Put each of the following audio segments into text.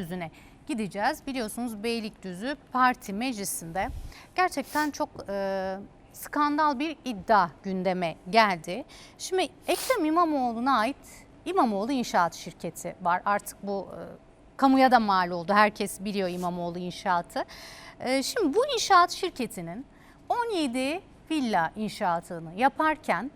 Beylikdüzü'ne gideceğiz. Biliyorsunuz Beylikdüzü Parti Meclisi'nde gerçekten çok e, skandal bir iddia gündeme geldi. Şimdi Ekrem İmamoğlu'na ait İmamoğlu İnşaat Şirketi var. Artık bu e, kamuya da mal oldu. Herkes biliyor İmamoğlu İnşaatı. E, şimdi bu inşaat şirketinin 17 villa inşaatını yaparken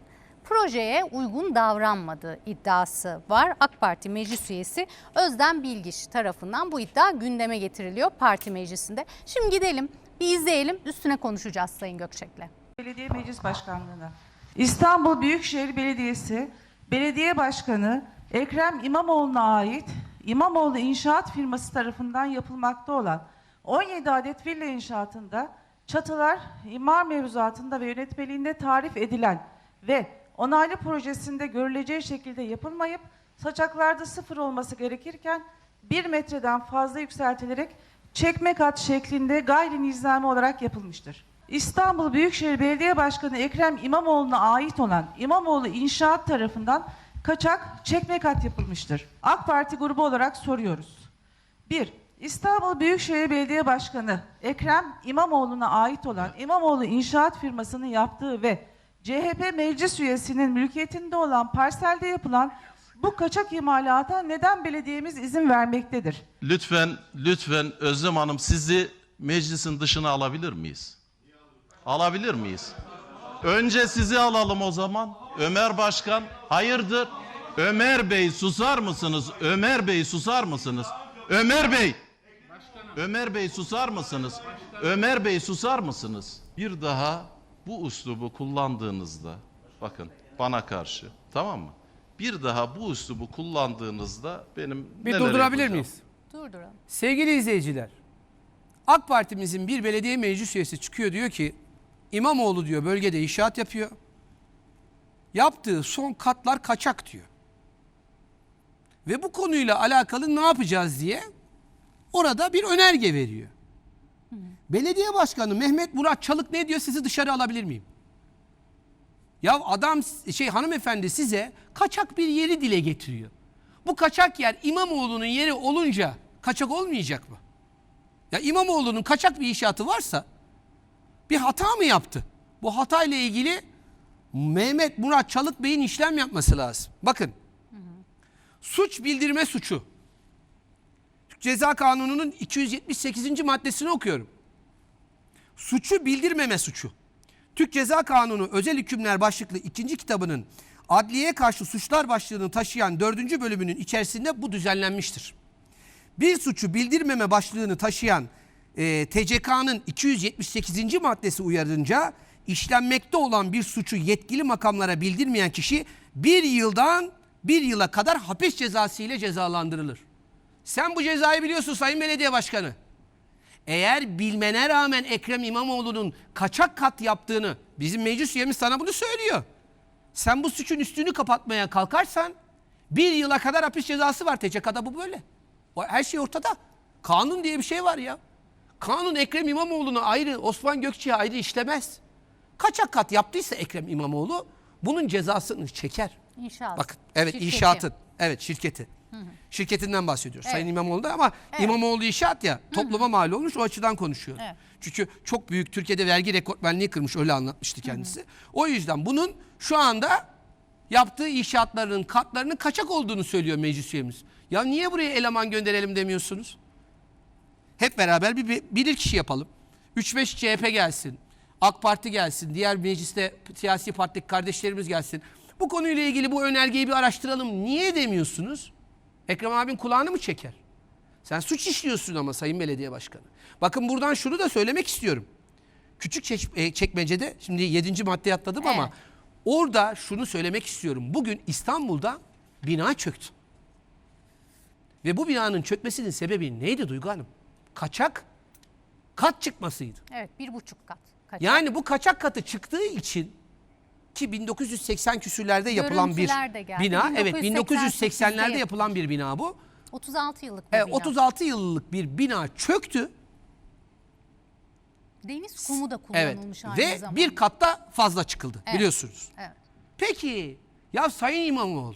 projeye uygun davranmadığı iddiası var. AK Parti meclis üyesi Özlem Bilgiç tarafından bu iddia gündeme getiriliyor parti meclisinde. Şimdi gidelim bir izleyelim üstüne konuşacağız Sayın Gökçek'le. Belediye Meclis Başkanlığı'na. İstanbul Büyükşehir Belediyesi Belediye Başkanı Ekrem İmamoğlu'na ait İmamoğlu İnşaat firması tarafından yapılmakta olan 17 adet villa inşaatında çatılar imar mevzuatında ve yönetmeliğinde tarif edilen ve onaylı projesinde görüleceği şekilde yapılmayıp saçaklarda sıfır olması gerekirken 1 metreden fazla yükseltilerek çekme kat şeklinde gayri nizami olarak yapılmıştır. İstanbul Büyükşehir Belediye Başkanı Ekrem İmamoğlu'na ait olan İmamoğlu İnşaat tarafından kaçak çekme kat yapılmıştır. AK Parti grubu olarak soruyoruz. 1. İstanbul Büyükşehir Belediye Başkanı Ekrem İmamoğlu'na ait olan İmamoğlu İnşaat firmasının yaptığı ve CHP meclis üyesinin mülkiyetinde olan parselde yapılan bu kaçak imalata neden belediyemiz izin vermektedir? Lütfen, lütfen Özlem Hanım sizi meclisin dışına alabilir miyiz? Alabilir miyiz? Önce sizi alalım o zaman. Ömer Başkan, hayırdır? Ömer Bey susar mısınız? Ömer Bey susar mısınız? Ömer Bey! Ömer Bey susar mısınız? Ömer Bey susar mısınız? Bir daha bu uslubu kullandığınızda, bakın bana karşı, tamam mı? Bir daha bu uslubu kullandığınızda benim Bir durdurabilir yapacağım? miyiz? Durduralım. Sevgili izleyiciler, AK Parti'mizin bir belediye meclis üyesi çıkıyor diyor ki İmamoğlu diyor bölgede inşaat yapıyor. Yaptığı son katlar kaçak diyor. Ve bu konuyla alakalı ne yapacağız diye orada bir önerge veriyor. Belediye Başkanı Mehmet Murat Çalık ne diyor sizi dışarı alabilir miyim? Ya adam şey hanımefendi size kaçak bir yeri dile getiriyor. Bu kaçak yer İmamoğlu'nun yeri olunca kaçak olmayacak mı? Ya İmamoğlu'nun kaçak bir inşaatı varsa bir hata mı yaptı? Bu hatayla ilgili Mehmet Murat Çalık Bey'in işlem yapması lazım. Bakın. Suç bildirme suçu. Ceza Kanunu'nun 278. maddesini okuyorum. Suçu bildirmeme suçu. Türk Ceza Kanunu Özel Hükümler başlıklı ikinci kitabının adliyeye karşı suçlar başlığını taşıyan dördüncü bölümünün içerisinde bu düzenlenmiştir. Bir suçu bildirmeme başlığını taşıyan e, TCK'nın 278. maddesi uyarınca işlenmekte olan bir suçu yetkili makamlara bildirmeyen kişi bir yıldan bir yıla kadar hapis cezası ile cezalandırılır. Sen bu cezayı biliyorsun Sayın Belediye Başkanı. Eğer bilmene rağmen Ekrem İmamoğlu'nun kaçak kat yaptığını bizim meclis üyemiz sana bunu söylüyor. Sen bu suçun üstünü kapatmaya kalkarsan bir yıla kadar hapis cezası var. TCK'da bu böyle. O- Her şey ortada. Kanun diye bir şey var ya. Kanun Ekrem İmamoğlu'na ayrı, Osman Gökçe'ye ayrı işlemez. Kaçak kat yaptıysa Ekrem İmamoğlu bunun cezasını çeker. İnşaat. Bakın evet şirketi. inşaatın. Evet şirketi. Şirketinden bahsediyoruz. Sayın Evet. İmamoğlu'nda ama İmamoğlu inşaat ya topluma mal olmuş o açıdan konuşuyor. Evet. Çünkü çok büyük Türkiye'de vergi rekortmenliği kırmış öyle anlatmıştı kendisi. O yüzden bunun şu anda yaptığı inşaatlarının katlarının kaçak olduğunu söylüyor meclis üyemiz. Ya niye buraya eleman gönderelim demiyorsunuz? Hep beraber bir, bir bilirkişi yapalım. 3-5 CHP gelsin. AK Parti gelsin. Diğer mecliste siyasi partideki kardeşlerimiz gelsin. Bu konuyla ilgili bu önergeyi bir araştıralım. Niye demiyorsunuz? Ekrem abin kulağını mı çeker? Sen suç işliyorsun ama Sayın Belediye Başkanı. Bakın buradan şunu da söylemek istiyorum. Küçük e, çekmecede şimdi 7. maddeye atladım ama Evet. orada şunu söylemek istiyorum. Bugün İstanbul'da bina çöktü. Ve bu binanın çökmesinin sebebi neydi Duygu Hanım? Kaçak kat çıkmasıydı. Evet bir buçuk kat. Kaçak. Yani bu kaçak katı çıktığı için ki 1980 küsürlerde yapılan bir Görüntüler de geldi. bina. Evet 1988'de 1980'lerde yapılan bir bina bu. 36 yıllık bir E, bina. 36 yıllık bir bina çöktü. Deniz kumu da Evet. kullanılmış aynı Ve zamanda. bir katta fazla çıkıldı Evet. biliyorsunuz. Evet. Peki ya Sayın İmamoğlu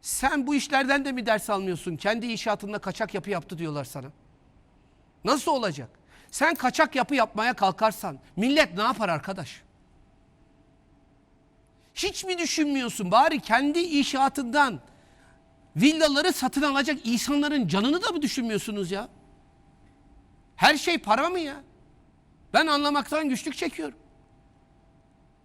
Sen bu işlerden de mi ders almıyorsun? Kendi inşaatında kaçak yapı yaptı diyorlar sana. Nasıl olacak? Sen kaçak yapı yapmaya kalkarsan millet ne yapar arkadaş? Hiç mi düşünmüyorsun? Bari kendi inşaatından villaları satın alacak insanların canını da mı düşünmüyorsunuz ya? Her şey para mı ya? Ben anlamaktan güçlük çekiyorum.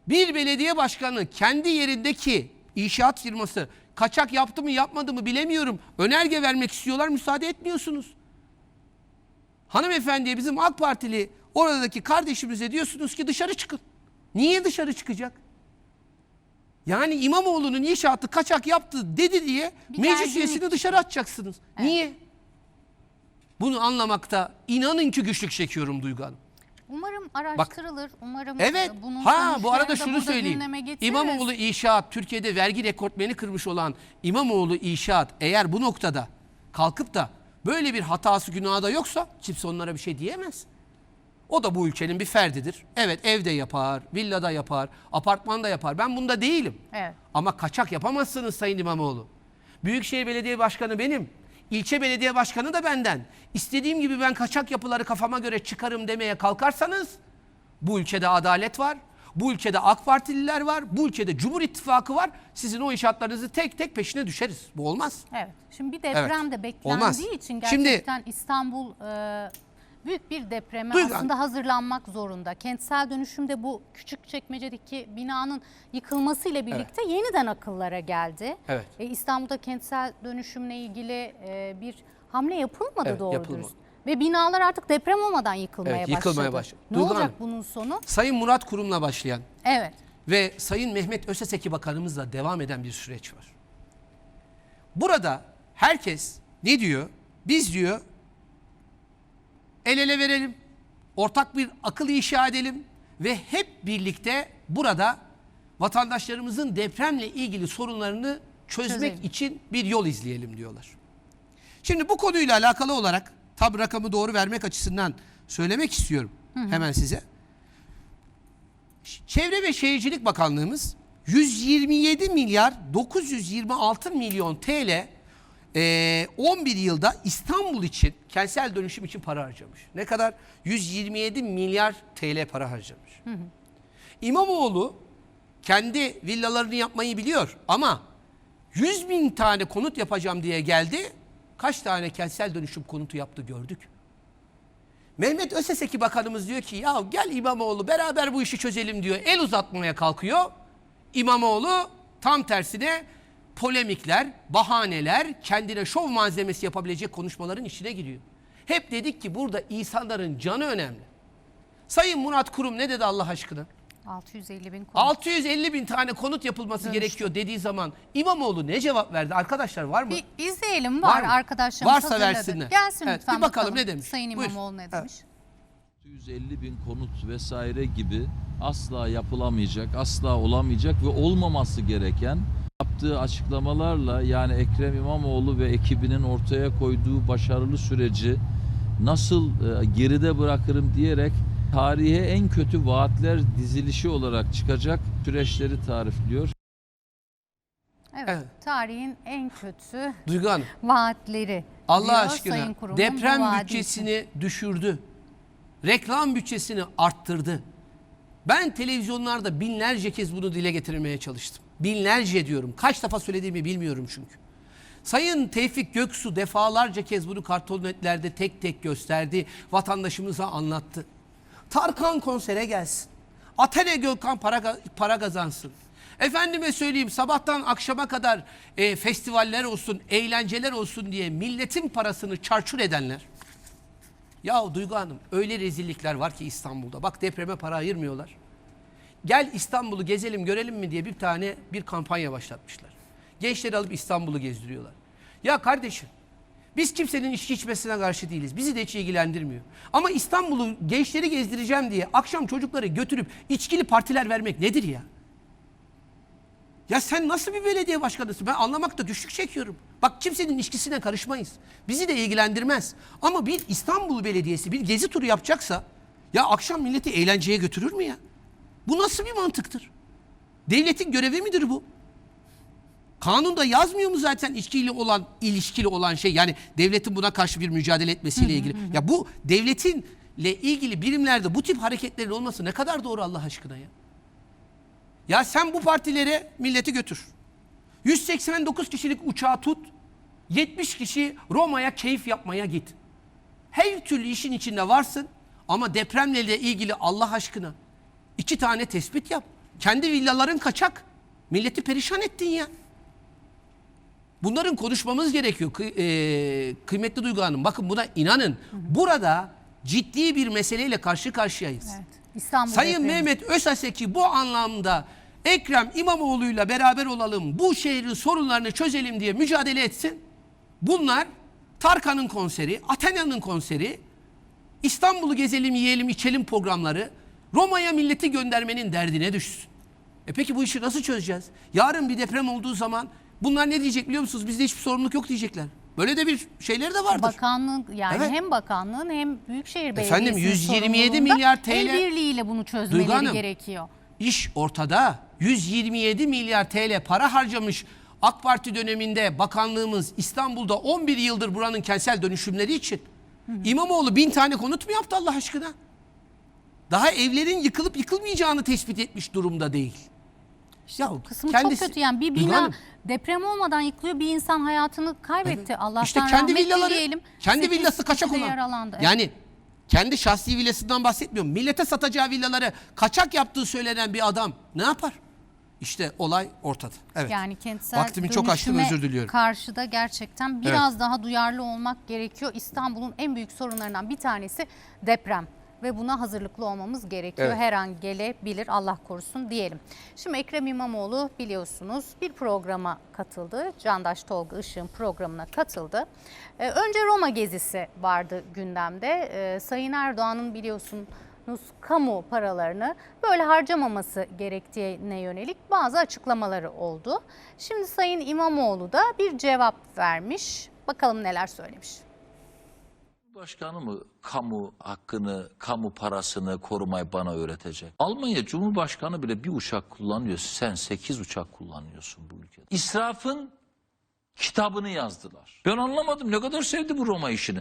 Bir belediye başkanı kendi yerindeki inşaat firması kaçak yaptı mı yapmadı mı bilemiyorum. Önerge vermek istiyorlar müsaade etmiyorsunuz. Hanımefendiye bizim AK Partili oradaki kardeşimize diyorsunuz ki dışarı çıkın. Niye dışarı çıkacak? Yani İmamoğlu'nun inşaatı kaçak yaptı dedi diye Bir meclis gerginlik. üyesini dışarı atacaksınız. Niye? Bunu anlamakta inanın ki güçlük çekiyorum Duygu Hanım. Umarım araştırılır. Umarım Evet. e, bunun ha bu arada sonuçlarını da şunu burada söyleyeyim. gündeme getiririz. İmamoğlu İnşaat Türkiye'de vergi rekortmeni kırmış olan İmamoğlu İnşaat eğer bu noktada kalkıp da böyle bir hatası günahı da yoksa kimse onlara bir şey diyemez. O da bu ülkenin bir ferdidir. Evet evde yapar, villada yapar, apartmanda yapar. Ben bunda değilim. Evet. Ama kaçak yapamazsınız Sayın İmamoğlu. Büyükşehir Belediye Başkanı benim. İlçe belediye başkanı da benden. İstediğim gibi ben kaçak yapıları kafama göre çıkarım demeye kalkarsanız bu ülkede adalet var. Bu ülkede AK Partililer var. Bu ülkede Cumhur İttifakı var. Sizin o inşaatlarınızı tek tek peşine düşeriz. Bu olmaz. Evet. Şimdi bir deprem de beklendiği Olmaz. için Şimdi- gerçekten İstanbul e, büyük bir depreme Duygu- aslında hazırlanmak zorunda. Kentsel dönüşümde bu küçük çekmecedeki binanın yıkılmasıyla birlikte yeniden akıllara geldi. Evet. E, İstanbul'da kentsel dönüşümle ilgili e, bir hamle yapılmadı Evet, doğru yapılmadı. dürüst. Ve binalar artık deprem olmadan yıkılmaya Evet, başladı. yıkılmaya başladı. Ne Duygu olacak bunun sonu? Sayın Murat Kurum'la başlayan Evet. ve Sayın Mehmet Öseseki Bakanımızla devam eden bir süreç var. Burada herkes ne diyor? Biz diyor el ele verelim, ortak bir akıl inşa edelim ve hep birlikte burada vatandaşlarımızın depremle ilgili sorunlarını çözmek Çözelim. için bir yol izleyelim diyorlar. Şimdi bu konuyla alakalı olarak tam rakamı doğru vermek açısından söylemek istiyorum hemen size. Çevre ve Şehircilik Bakanlığımız 127 milyar 926 milyon TL eee, 11 yılda İstanbul için kentsel dönüşüm için para harcamış. Ne kadar? 127 milyar TL para harcamış. İmamoğlu kendi villalarını yapmayı biliyor ama 100 bin tane konut yapacağım diye geldi. Kaç tane kentsel dönüşüm konutu yaptı gördük. Mehmet Öseseki Bakanımız diyor ki ya gel İmamoğlu beraber bu işi çözelim diyor. El uzatmaya kalkıyor. İmamoğlu tam tersine polemikler, bahaneler, kendine şov malzemesi yapabilecek konuşmaların içine giriyor. Hep dedik ki burada insanların canı önemli. Sayın Murat Kurum ne dedi Allah aşkına? 650 bin konut. 650 bin tane konut yapılması gerekiyor dediği zaman İmamoğlu ne cevap verdi? Arkadaşlar var mı? Bir izleyelim var, Var mı? arkadaşlarımız Varsa hazırladı. versinler. Gelsin Evet, lütfen bir bakalım ne demiş. Sayın Buyur. İmamoğlu ne Evet. demiş? 150 bin konut vesaire gibi asla yapılamayacak, asla olamayacak ve olmaması gereken yaptığı açıklamalarla yani Ekrem İmamoğlu ve ekibinin ortaya koyduğu başarılı süreci nasıl e, geride bırakırım diyerek tarihe en kötü vaatler dizilişi olarak çıkacak süreçleri tarifliyor. Evet, Evet. Tarihin en kötü Duygu Hanım. vaatleri. Allah diyor aşkına Sayın Kurum'un bu deprem vaadi bütçesini düşürdü. Reklam bütçesini arttırdı. Ben televizyonlarda binlerce kez bunu dile getirmeye çalıştım. Binlerce diyorum. Kaç defa söylediğimi bilmiyorum çünkü. Sayın Tevfik Göksu defalarca kez bunu kartonetlerde tek tek gösterdi. Vatandaşımıza anlattı. Tarkan konsere gelsin. Atene Gökhan para, para kazansın. Efendime söyleyeyim sabahtan akşama kadar e, festivaller olsun, eğlenceler olsun diye milletin parasını çarçur edenler. Ya Duygu Hanım öyle rezillikler var ki İstanbul'da. Bak depreme para ayırmıyorlar. Gel İstanbul'u gezelim görelim mi diye bir tane bir kampanya başlatmışlar. Gençleri alıp İstanbul'u gezdiriyorlar. Ya kardeşim biz kimsenin içki içmesine karşı değiliz. Bizi de hiç ilgilendirmiyor. Ama İstanbul'u gençleri gezdireceğim diye akşam çocukları götürüp içkili partiler vermek nedir ya? Ya sen nasıl bir belediye başkanısın? Ben anlamakta güçlük çekiyorum. Bak kimsenin içkisine karışmayız. Bizi de ilgilendirmez. Ama bir İstanbul Belediyesi bir gezi turu yapacaksa ya akşam milleti eğlenceye götürür mü ya? Bu nasıl bir mantıktır? Devletin görevi midir bu? Kanunda yazmıyor mu zaten içkiyle olan ilişkili olan şey yani devletin buna karşı bir mücadele etmesiyle ilgili. Ya bu devletinle ilgili birimlerde bu tip hareketlerin olması ne kadar doğru Allah aşkına ya. Ya sen bu partilere milleti götür. 189 kişilik uçağı tut. 70 kişi Roma'ya keyif yapmaya git. Her türlü işin içinde varsın ama depremle de ilgili Allah aşkına iki tane tespit yap. Kendi villaların kaçak. Milleti perişan ettin ya. Bunların konuşmamız gerekiyor. Kı- e, kıymetli Duygu Hanım bakın buna inanın. Burada ciddi bir meseleyle karşı karşıyayız. Evet. İstanbul Sayın depremi. Mehmet Özaseki bu anlamda Ekrem İmamoğlu'yla beraber olalım, bu şehrin sorunlarını çözelim diye mücadele etsin. Bunlar Tarkan'ın konseri, Athena'nın konseri, İstanbul'u gezelim, yiyelim, içelim programları, Roma'ya milleti göndermenin derdine düşsün. E peki bu işi nasıl çözeceğiz? Yarın bir deprem olduğu zaman bunlar ne diyecek biliyor musunuz? Bizde hiçbir sorumluluk yok diyecekler. Böyle de bir şeyleri de vardır. Bakanlık yani Evet. hem bakanlığın hem Büyükşehir Efendim, Belediyesi'nin 127 sorumluluğunda milyar TL el birliğiyle bunu Duygu çözmeleri Hanım, gerekiyor. İş ortada. 127 milyar TL para harcamış AK Parti döneminde bakanlığımız İstanbul'da 11 yıldır buranın kentsel dönüşümleri için. İmamoğlu bin tane konut mu yaptı Allah aşkına? Daha evlerin yıkılıp yıkılmayacağını tespit etmiş durumda değil. Ya Kısmı kendisi- çok kötü yani bir bina Hanım, deprem olmadan yıkılıyor bir insan hayatını kaybetti. Allah'tan işte kendi villaları, dileyelim. kendi villası kaçak olan. yaralandı. Evet. Yani kendi şahsi villasından bahsetmiyorum. Millete satacağı villaları kaçak yaptığı söylenen bir adam ne yapar? İşte olay ortada. Evet. Yani kentsel Vaktimi çok aştım özür diliyorum. Karşıda gerçekten biraz daha duyarlı olmak gerekiyor. İstanbul'un en büyük sorunlarından bir tanesi deprem ve buna hazırlıklı olmamız gerekiyor. Evet. Her an gelebilir Allah korusun diyelim. Şimdi Ekrem İmamoğlu biliyorsunuz bir programa katıldı. Candaş Tolga Işık'ın programına katıldı. Ee, önce Roma gezisi vardı gündemde. Ee, Sayın Erdoğan'ın biliyorsunuz kamu paralarını böyle harcamaması gerektiğine yönelik bazı açıklamaları oldu. Şimdi Sayın İmamoğlu da bir cevap vermiş. Bakalım neler söylemiş. Başkanı mı kamu hakkını, kamu parasını korumayı bana öğretecek? Almanya Cumhurbaşkanı bile bir uçak kullanıyor. Sen sekiz uçak kullanıyorsun bu ülkede. İsrafın kitabını yazdılar. Ben anlamadım ne kadar sevdi bu Roma işini.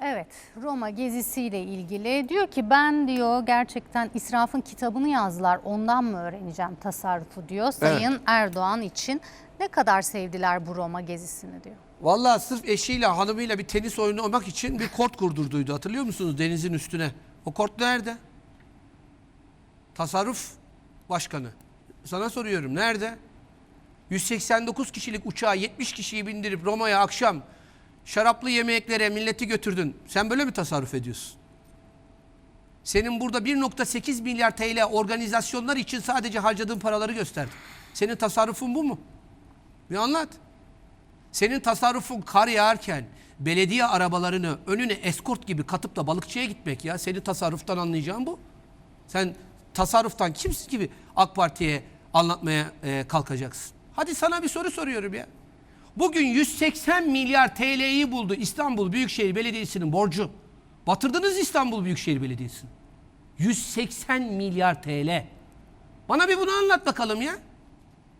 Evet, Roma gezisiyle ilgili diyor ki ben diyor gerçekten israfın kitabını yazdılar. Ondan mı öğreneceğim tasarrufu diyor. Sayın Erdoğan için ne kadar sevdiler bu Roma gezisini diyor. Vallahi sırf eşiyle hanımıyla bir tenis oyunu oynamak için bir kort kurdurduydu. Hatırlıyor musunuz denizin üstüne? O kort nerede? Tasarruf başkanı. Sana soruyorum nerede? 189 kişilik uçağa 70 kişiyi bindirip Roma'ya akşam şaraplı yemeklere milleti götürdün. Sen böyle mi tasarruf ediyorsun? Senin burada 1.8 milyar TL organizasyonlar için sadece harcadığın paraları gösterdim. Senin tasarrufun bu mu? Bir anlat. Senin tasarrufun kar yağarken belediye arabalarını önüne eskort gibi katıp da balıkçıya gitmek ya. Senin tasarruftan anlayacağın bu. Sen tasarruftan kimsiz gibi AK Parti'ye anlatmaya e, kalkacaksın. Hadi sana bir soru soruyorum ya. Bugün 180 milyar TL'yi buldu İstanbul Büyükşehir Belediyesi'nin borcu. Batırdınız İstanbul Büyükşehir Belediyesi'ni. 180 milyar TL. Bana bir bunu anlat bakalım ya.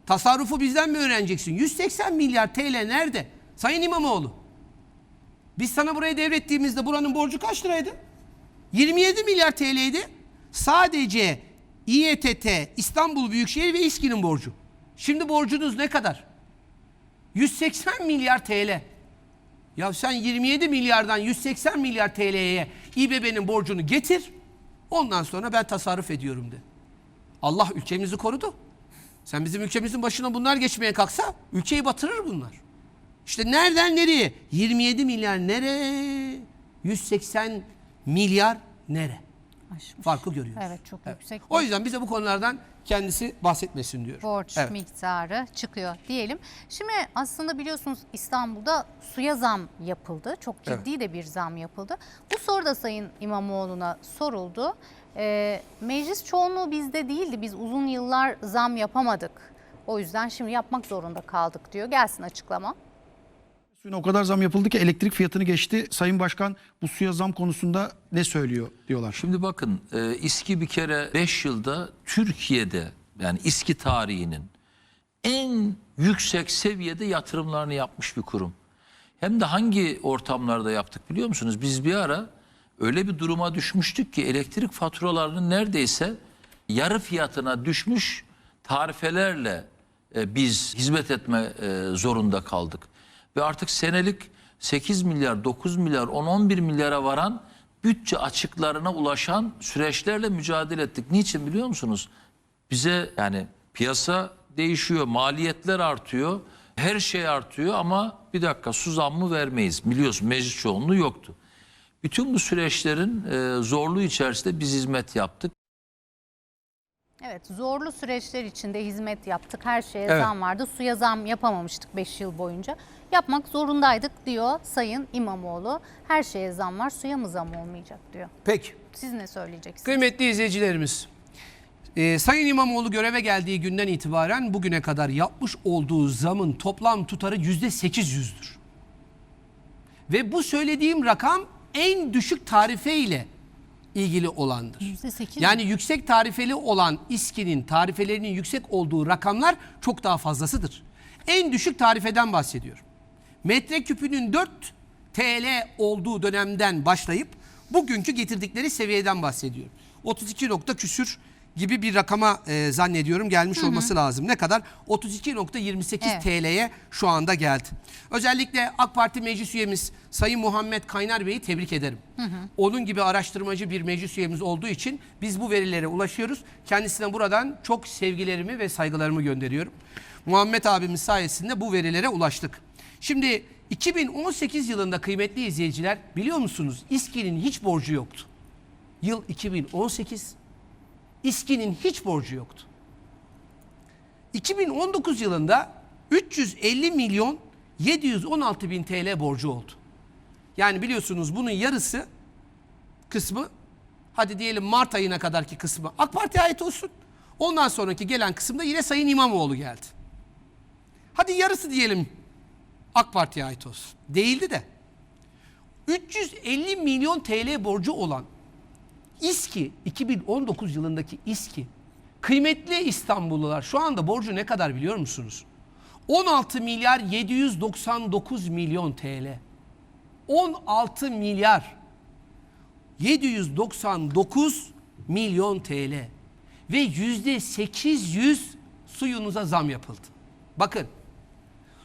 Tasarrufu bizden mi öğreneceksin? 180 milyar TL nerede? Sayın İmamoğlu. Biz sana burayı devrettiğimizde buranın borcu kaç liraydı? 27 milyar TL'ydi. Sadece İETT, İstanbul Büyükşehir ve İSKİ'nin borcu. Şimdi borcunuz ne kadar? 180 milyar TL. Ya sen 27 milyardan 180 milyar TL'ye İBB'nin borcunu getir. Ondan sonra ben tasarruf ediyorum de. Allah ülkemizi korudu. Sen bizim ülkemizin başına bunlar geçmeye kalksa ülkeyi batırır bunlar. İşte nereden nereye? 27 milyar nere? 180 milyar nere? Aşmış. Farkı görüyoruz. Evet çok yüksek O yüzden bize bu konulardan kendisi bahsetmesin diyor. borç Evet. miktarı çıkıyor diyelim. Şimdi aslında biliyorsunuz İstanbul'da suya zam yapıldı. Çok ciddi de bir zam yapıldı. Bu soru da Sayın İmamoğlu'na soruldu. Ee, meclis çoğunluğu bizde değildi. Biz uzun yıllar zam yapamadık. O yüzden şimdi yapmak zorunda kaldık diyor. Gelsin açıklama. Suyuna o kadar zam yapıldı ki elektrik fiyatını geçti. Sayın Başkan bu suya zam konusunda ne söylüyor diyorlar. Şimdi bakın e, İSKİ bir kere 5 yılda Türkiye'de yani İSKİ tarihinin en yüksek seviyede yatırımlarını yapmış bir kurum. Hem de hangi ortamlarda yaptık biliyor musunuz? Biz bir ara öyle bir duruma düşmüştük ki elektrik faturalarının neredeyse yarı fiyatına düşmüş tarifelerle e, biz hizmet etme e, zorunda kaldık. Ve artık senelik 8 milyar, 9 milyar, 10-11 milyara varan bütçe açıklarına ulaşan süreçlerle mücadele ettik. Niçin biliyor musunuz? Bize yani piyasa değişiyor, maliyetler artıyor, her şey artıyor ama bir dakika su zammı vermeyiz. Biliyorsun meclis çoğunluğu yoktu. Bütün bu süreçlerin e, zorluğu içerisinde biz hizmet yaptık. Evet zorlu süreçler içinde hizmet yaptık. Her şeye Evet. zam vardı. Suya zam yapamamıştık 5 yıl boyunca. Yapmak zorundaydık diyor Sayın İmamoğlu. Her şeye zam var suya mı zam olmayacak diyor. Peki. Siz ne söyleyeceksiniz? Kıymetli izleyicilerimiz, e, Sayın İmamoğlu göreve geldiği günden itibaren bugüne kadar yapmış olduğu zamın toplam tutarı yüzde 800'dür. Ve bu söylediğim rakam en düşük tarife ile ilgili olandır. %8 Yani yüksek tarifeli olan İSKİ'nin tarifelerinin yüksek olduğu rakamlar çok daha fazlasıdır. En düşük tarifeden bahsediyorum. Metreküpünün 4 TL olduğu dönemden başlayıp bugünkü getirdikleri seviyeden bahsediyorum. 32 nokta küsür gibi bir rakama e, zannediyorum gelmiş olması lazım. Ne kadar? 32.28 Evet. TL'ye şu anda geldi. Özellikle AK Parti meclis üyemiz Sayın Muhammed Kaynar Bey'i tebrik ederim. Onun gibi araştırmacı bir meclis üyemiz olduğu için biz bu verilere ulaşıyoruz. Kendisine buradan çok sevgilerimi ve saygılarımı gönderiyorum. Muhammed abimiz sayesinde bu verilere ulaştık. Şimdi 2018 yılında kıymetli izleyiciler biliyor musunuz İSKİ'nin hiç borcu yoktu. Yıl 2018 İSKİ'nin hiç borcu yoktu. 2019 yılında 350 milyon 716 bin TL borcu oldu. Yani biliyorsunuz bunun yarısı kısmı hadi diyelim Mart ayına kadarki kısmı AK Parti'ye ait olsun. Ondan sonraki gelen kısımda yine Sayın İmamoğlu geldi. Hadi yarısı diyelim AK Parti'ye ait olsun. Değildi de. 350 milyon TL borcu olan İSKİ 2019 yılındaki İSKİ kıymetli İstanbullular şu anda borcu ne kadar biliyor musunuz? 16 milyar 799 milyon TL. 16 milyar 799 milyon TL ve yüzde 800 suyunuza zam yapıldı. Bakın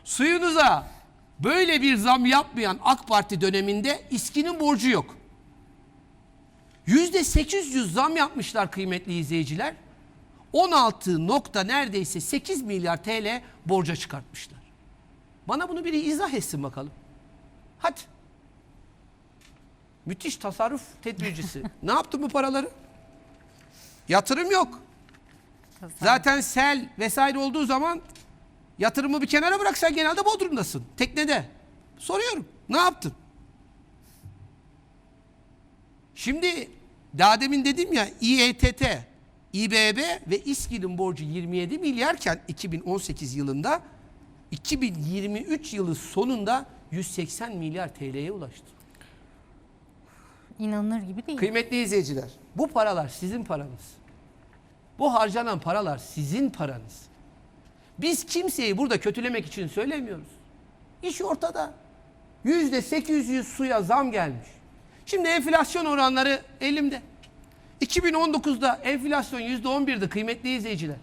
suyunuza böyle bir zam yapmayan AK Parti döneminde İSKİ'nin borcu yok. Yüzde 800 zam yapmışlar kıymetli izleyiciler. 16 nokta neredeyse 8 milyar TL borca çıkartmışlar. Bana bunu biri izah etsin bakalım. Hadi. Müthiş tasarruf tedbircisi. ne yaptın bu paraları? Yatırım yok. Zaten sel vesaire olduğu zaman yatırımı bir kenara bırak sen genelde Bodrum'dasın. Teknede. Soruyorum. Ne yaptın? Şimdi daha demin dedim ya İETT, İBB ve İSKİ'nin borcu 27 milyarken 2018 yılında 2023 yılı sonunda 180 milyar TL'ye ulaştı. İnanılır gibi değil. Kıymetli izleyiciler, bu paralar sizin paranız. Bu harcanan paralar sizin paranız. Biz kimseyi burada kötülemek için söylemiyoruz. İş ortada. Yüzde 800 suya zam gelmiş. Şimdi enflasyon oranları elimde. 2019'da enflasyon yüzde 11'di kıymetli izleyiciler.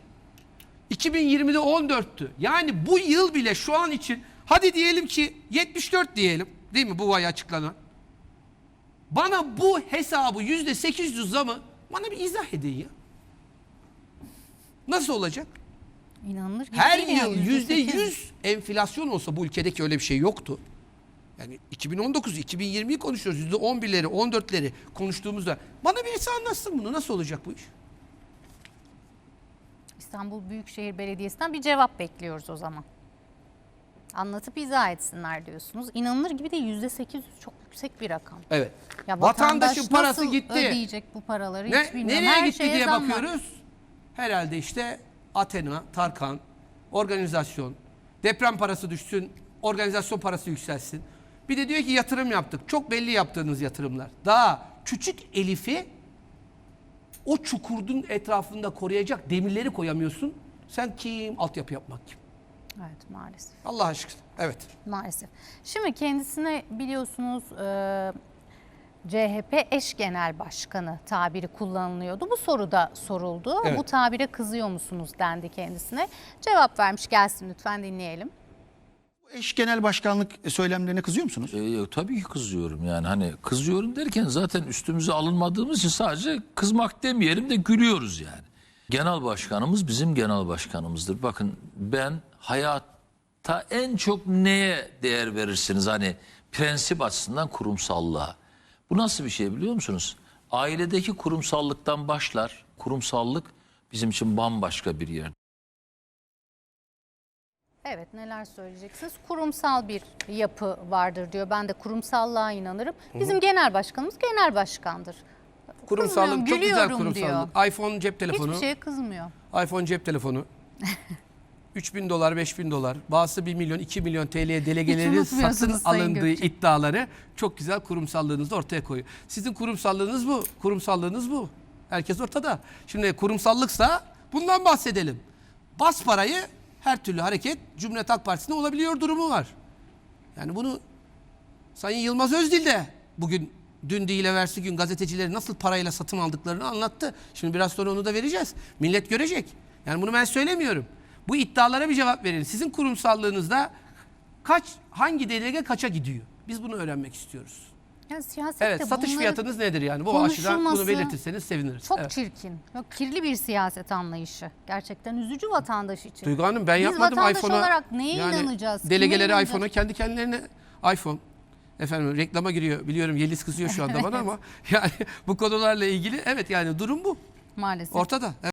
2020'de 14'tü. Yani bu yıl bile şu an için hadi diyelim ki 74 diyelim. Değil mi bu ay açıklanan? Bana bu hesabı yüzde 800 zamı bana bir izah edin ya. Nasıl olacak? İnanılır Her yıl yüzde 800. yüz enflasyon olsa bu ülkedeki öyle bir şey yoktu. Yani 2019, 2020'yi konuşuyoruz. Yüzde 11'leri, 14'leri konuştuğumuzda. Bana birisi anlatsın bunu. Nasıl olacak bu iş? İstanbul Büyükşehir Belediyesi'nden bir cevap bekliyoruz o zaman. Anlatıp izah etsinler diyorsunuz. İnanılır gibi değil %800 çok yüksek bir rakam. Evet. Ya Vatandaşın vatandaş parası nasıl gitti. ödeyecek bu paraları Ne, hiç bilmiyorum. nereye Her gitti şeye diye zam var. bakıyoruz. Herhalde işte Athena, Tarkan, organizasyon, deprem parası düşsün, organizasyon parası yükselsin. Bir de diyor ki yatırım yaptık. Çok belli yaptığınız yatırımlar. Daha küçük Elif'i o çukurdun etrafında koruyacak demirleri koyamıyorsun. Sen kim? Altyapı yapmak kim? Evet maalesef. Allah aşkına. Evet. Maalesef. Şimdi kendisine biliyorsunuz e, CHP eş genel başkanı tabiri kullanılıyordu. Bu soruda soruldu. Evet. Bu tabire kızıyor musunuz dendi kendisine. Cevap vermiş gelsin lütfen dinleyelim. Eş genel başkanlık söylemlerine kızıyor musunuz? E, tabii ki kızıyorum yani hani kızıyorum derken zaten üstümüze alınmadığımız için sadece kızmak demeyelim de gülüyoruz yani. Genel başkanımız bizim genel başkanımızdır. Bakın ben hayatta en çok neye değer verirsiniz hani prensip açısından kurumsallığa. Bu nasıl bir şey biliyor musunuz? Ailedeki kurumsallıktan başlar. Kurumsallık bizim için bambaşka bir yer. Evet neler söyleyeceksiniz? Kurumsal bir yapı vardır diyor. Ben de kurumsallığa inanırım. Bizim genel başkanımız genel başkandır. Kurumsallık çok güzel kurumsallık. iPhone cep telefonu. Hiçbir şeye kızmıyor. iPhone cep telefonu. 3000 dolar, 5000 dolar. Bazısı 1 milyon, 2 milyon TL'ye delegeleri unutmuyorsunuz satın alındığı Gökçe. iddiaları çok güzel kurumsallığınızı ortaya koyuyor. Sizin kurumsallığınız bu. Kurumsallığınız bu. Herkes ortada. Şimdi kurumsallıksa bundan bahsedelim. Bas parayı her türlü hareket Cumhuriyet Halk Partisi'nde olabiliyor durumu var. Yani bunu Sayın Yılmaz Özdil de bugün dün değil evvelsi gün gazetecileri nasıl parayla satın aldıklarını anlattı. Şimdi biraz sonra onu da vereceğiz. Millet görecek. Yani bunu ben söylemiyorum. Bu iddialara bir cevap verin. Sizin kurumsallığınızda kaç hangi delege kaça gidiyor? Biz bunu öğrenmek istiyoruz. Yani siyasette Evet, satış bunları fiyatınız nedir yani? Bu açıdan bunu belirtirseniz seviniriz. Çok Evet. çirkin. Çok kirli bir siyaset anlayışı. Gerçekten üzücü vatandaş için. Duygu Hanım ben Biz yapmadım iPhone'a. olarak neye inanacağız? Kime Delegeleri inanacağız? iPhone'a kendi kendilerine iPhone. Efendim reklama giriyor. Biliyorum Yeliz kızıyor şu anda bana ama yani bu konularla ilgili evet yani durum bu. Maalesef. Ortada.